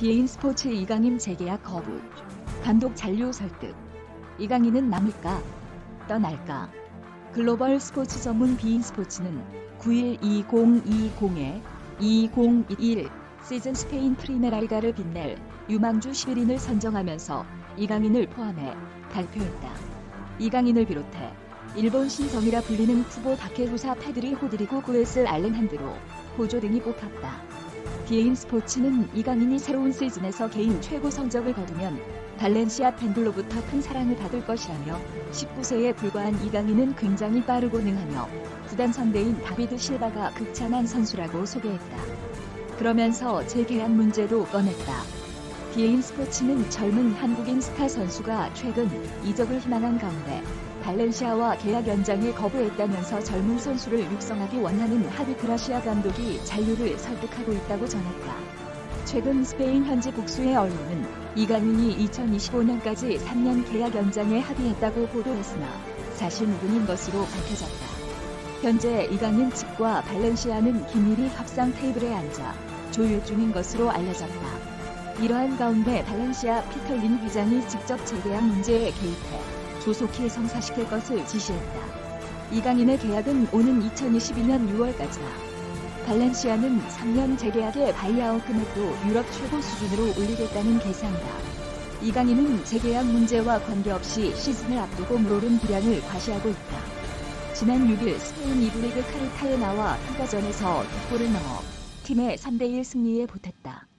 비인 스포츠 이강인 재계약 거부. 감독 잔류 설득. 이강인은 남을까? 떠날까? 글로벌 스포츠 전문 비인 스포츠는 9일 2020에 2021 시즌 스페인 프리메라리가를 빛낼 유망주 11인을 선정하면서 이강인을 포함해 발표했다. 이강인을 비롯해 일본 신성이라 불리는 후보 다케후사 페드리 호드리고 구에스 알렌한드로 호조 등이 뽑혔다. 비에인 스포츠는 이강인이 새로운 시즌에서 개인 최고 성적을 거두면 발렌시아 팬들로부터 큰 사랑을 받을 것이라며 19세에 불과한 이강인은 굉장히 빠르고 능하며 구단 선배인 다비드 실바가 극찬한 선수라고 소개했다. 그러면서 재계약 문제도 꺼냈다. 비에인 스포츠는 젊은 한국인 스타 선수가 최근 이적을 희망한 가운데 발렌시아와 계약 연장에 거부했다면서 젊은 선수를 육성하기 원하는 하비 그라시아 감독이 잔류를 설득하고 있다고 전했다. 최근 스페인 현지 복수의 언론은 이강인이 2025년까지 3년 계약 연장에 합의했다고 보도했으나 사실 무근인 것으로 밝혀졌다. 현재 이강인 측과 발렌시아는 긴밀히 협상 테이블에 앉아 조율 중인 것으로 알려졌다. 이러한 가운데 발렌시아 피털린 회장이 직접 재계약 문제에 개입해 조속히 성사시킬 것을 지시했다. 이강인의 계약은 오는 2022년 6월까지다. 발렌시아는 3년 재계약의 바이아웃 금액도 유럽 최고 수준으로 올리겠다는 계산이다. 이강인은 재계약 문제와 관계없이 시즌을 앞두고 물오른 기량을 과시하고 있다. 지난 6일 스페인 이브리그 카르타에 나와 평가전에서 득골을 넣어 팀의 3대1 승리에 보탰다.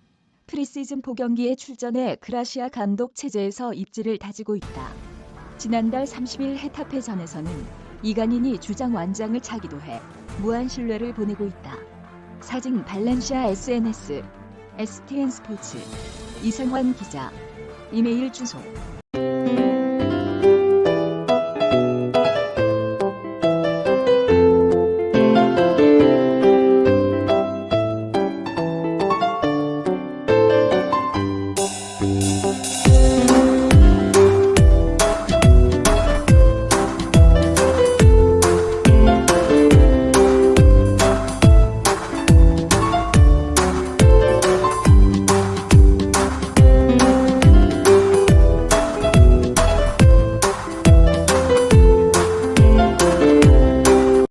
프리시즌 포경기에 출전해 그라시아 감독 체제에서 입지를 다지고 있다. 지난달 30일 헤타페전에서는 이강인이 주장 완장을 차기도 해 무한 신뢰를 보내고 있다. 사진 발렌시아 SNS, STN 스포츠, 이성환 기자, 이메일 주소